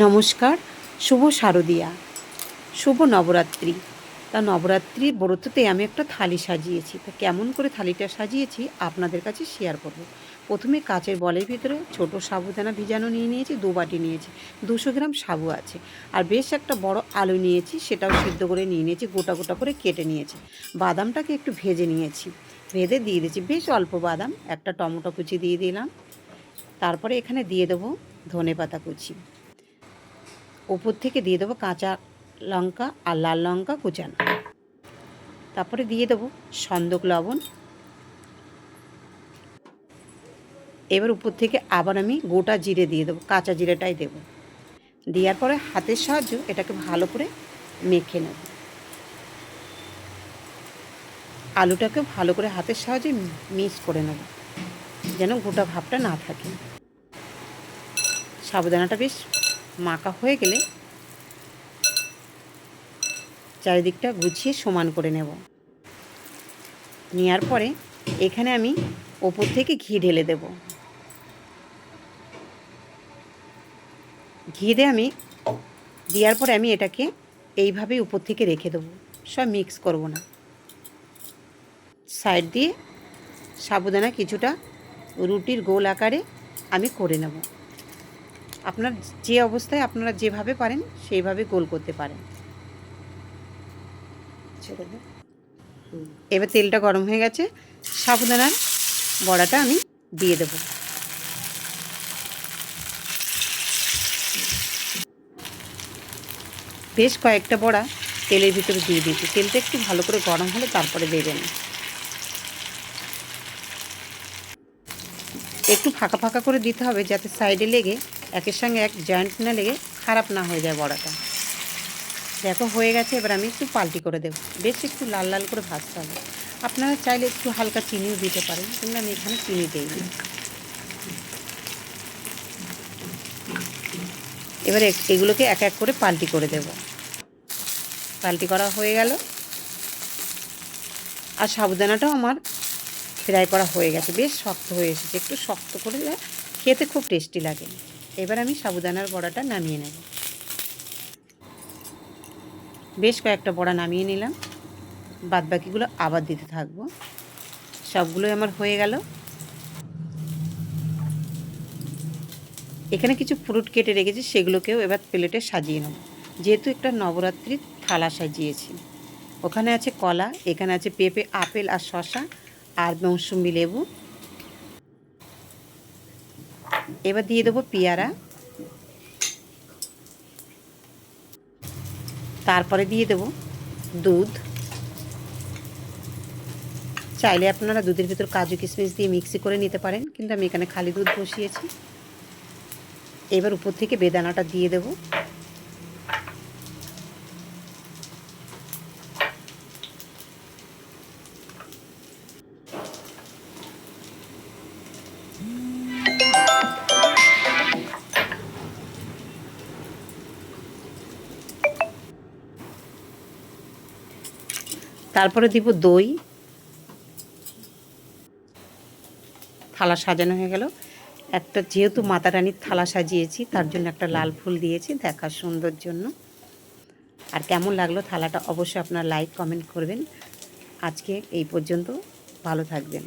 নমস্কার, শুভ শারদিয়া, শুভ নবরাত্রি। তা নবরাত্রি ব্রততে আমি একটা থালি সাজিয়েছি। তা কেমন করে থালিটা সাজিয়েছি আপনাদের কাছে শেয়ার করব। প্রথমে কাচের বলের ভিতরে ছোট সাবুদানা ভিজানো নিয়ে নিয়েছি, দু বাটি নিয়েছি, দুশো গ্রাম সাবু আছে। আর বেশ একটা বড় আলু নিয়েছি, সেটাও সিদ্ধ করে নিয়ে নিয়েছি, গোটা গোটা করে কেটে নিয়েছি। বাদামটাকে একটু ভেজে নিয়েছি। ভেজে দিয়ে দিয়েছি, বেশ অল্প বাদাম, একটা টমেটো কুচি দিয়ে দিলাম। তারপরে এখানে দিয়ে দেবো ধনে পাতা কুচি। ওপর থেকে দিয়ে দেবো কাঁচা লঙ্কা আর লাল লঙ্কা কুচানো। তারপরে দিয়ে দেবো সন্দক লবণ। এবার উপর থেকে আবার আমি গোটা জিরে দিয়ে দেবো, কাঁচা জিরেটাই দেবো। দেওয়ার পরে হাতের সাহায্য এটাকে ভালো করে মেখে নেব। আলুটাকে ভালো করে হাতের সাহায্যে মিক্স করে নেব, যেন গোটা ভাবটা না থাকে। সাবুদানাটা বেশ মাখা হয়ে গেলে চারিদিকটা গুছিয়ে সমান করে নেব। নেওয়ার পরে এখানে আমি ওপর থেকে ঘি ঢেলে দেব। ঘি দিয়ে আমি দেওয়ার পরে আমি এটাকে এইভাবেই উপর থেকে রেখে দেবো। সব মিক্স করব না। সাইড দিয়ে সাবুদানা কিছুটা রুটির গোল আকারে আমি করে নেব। আপনার যে অবস্থায় আপনারা যেভাবে পারেন, সেইভাবে গোল করতে পারেন। এবার তেলটা গরম হয়ে গেছে। সাবুদানার বড়াটা আমি দিয়ে দেব। বেশ কয়েকটা বড়া তেলের ভিতরে দিয়ে দিয়েছি। তেলটা একটু ভালো করে গরম হলে তারপরে দেবেন। একটু ফাঁকা ফাঁকা করে দিতে হবে যাতে সাইডে লেগে একের সঙ্গে এক জয়েন্ট না লেগে খারাপ না হয়ে যায় বড়াটা। দেখো হয়ে গেছে, এবার আমি একটু পাল্টি করে দেবো। বেশ একটু লাল লাল করে ভাজতে হবে। আপনারা চাইলে একটু হালকা চিনিও দিতে পারেন, কিন্তু আমি এখানে চিনি দিইনি এবারে এগুলোকে এক এক করে পাল্টি করে দেব। পাল্টি করা হয়ে গেল। আর সাবুদানাটাও আমার ফ্রাই করা হয়ে গেছে। বেশ শক্ত হয়ে এসেছে। একটু শক্ত করে খেতে খুব টেস্টি লাগে। এবার আমি সাবুদানার বড়াটা নামিয়ে নেব। বেশ কয়েকটা বড়া নামিয়ে নিলাম। বাদ বাকিগুলো আবার দিতে থাকব। সবগুলোই আমার হয়ে গেল। এখানে কিছু ফ্রুট কেটে রেখেছি, সেগুলোকেও এবার প্লেটে সাজিয়ে নেব। যেহেতু একটা নবরাত্রির থালা সাজিয়েছি। ওখানে আছে কলা, এখানে আছে পেঁপে, আপেল আর শশা আর মৌসুমি লেবু। এবার দিয়ে দেবো পেয়ারা। তারপরে দিয়ে দেব দুধ। চাইলে আপনারা দুধের ভিতর কাজু কিশমিশ দিয়ে মিক্সি করে নিতে পারেন, কিন্তু আমি এখানে খালি দুধ বসিয়েছি। এবার উপর থেকে বেদানাটা দিয়ে দেব। তারপরে দিব দই। থালা সাজানো হয়ে গেল। একটা যেহেতু মাতা রানীর থালা সাজিয়েছি, তার জন্য একটা লাল ফুল দিয়েছি দেখার সুন্দর জন্য। আর কেমন লাগল থালাটা অবশ্যই আপনার লাইক, কমেন্ট করবেন। আজকে এই পর্যন্ত ভালো থাকবেন।